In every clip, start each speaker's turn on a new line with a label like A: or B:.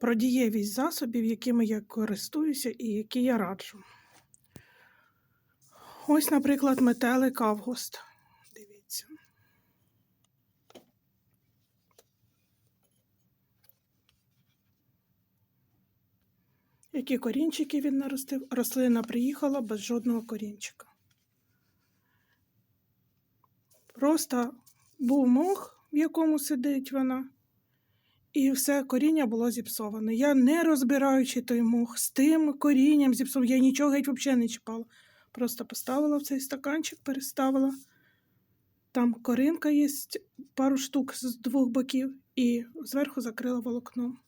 A: про дієвість засобів, якими я користуюся і які я раджу. Ось, наприклад, метелик Август. Дивіться. Які корінчики він наростив? Рослина приїхала без жодного корінчика. Просто був мох, в якому сидить вона, і все коріння було зіпсоване. Я не розбираючи той мох з тим корінням зіпсов, я нічого геть взагалі не чіпала. Просто поставила в цей стаканчик, переставила. Там коринка є пару штук з двох боків, і зверху закрила волокном.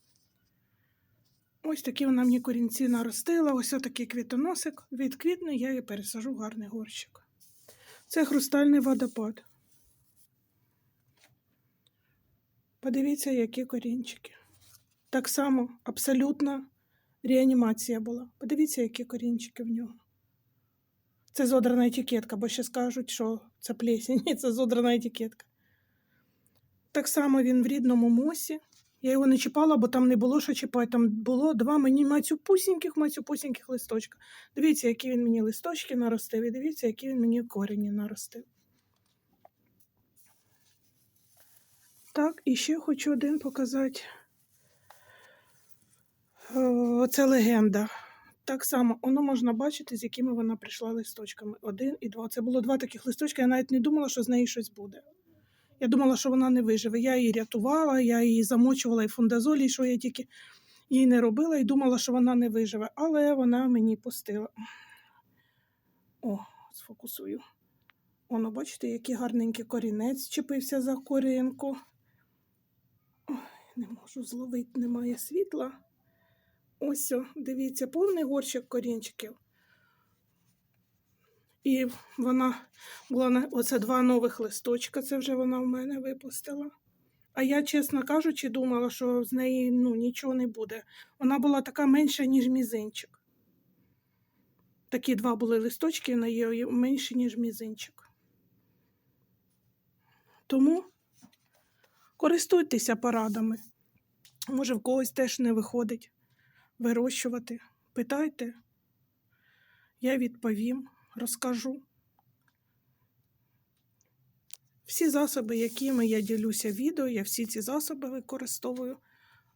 A: Ось такі вона мені корінці наростила. Ось отакий квітоносик. Відквітне, я її пересажу в гарний горщик. Це хрустальний водопад. Подивіться, які корінчики. Так само абсолютна реанімація була. Подивіться, які корінчики в нього. Це зодрана етикетка, бо ще скажуть, що це плесінь. Ні, це зодрана етикетка. Так само він в рідному мосі. Я його не чіпала, бо там не було що чіпати. Там було два мені мацюпусіньких, мацюпусіньких листочка. Дивіться, які він мені листочки наростив, і дивіться, які він мені корені наростив. Так, і ще хочу один показати. Е, Це легенда. Так само, воно можна бачити, з якими вона прийшла листочками. Один і два. Це було два таких листочка. Я навіть не думала, що з неї щось буде. Я думала, що вона не виживе. Я її рятувала, я її замочувала і фундазолі, що я тільки їй не робила, і думала, що вона не виживе. Але вона мені пустила. О, сфокусую. Воно, бачите, який гарненький корінець чіпився за коринку. Не можу зловити, немає світла. Ось, дивіться, повний горщик корінчиків. І вона була на оце два нових листочка, це вже вона в мене випустила. А я, чесно кажучи, думала, що з неї ну, нічого не буде. Вона була така менша, ніж мізинчик. Такі два були листочки, на її менші, ніж мізинчик. Тому користуйтеся порадами. Може, в когось теж не виходить вирощувати. Питайте, я відповім, розкажу. Всі засоби, якими я ділюся відео, я всі ці засоби використовую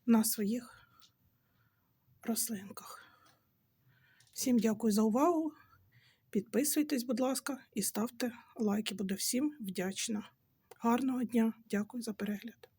A: на своїх рослинках. Всім дякую за увагу. Підписуйтесь, будь ласка, і ставте лайки. Буду всім вдячна. Гарного дня! Дякую за перегляд.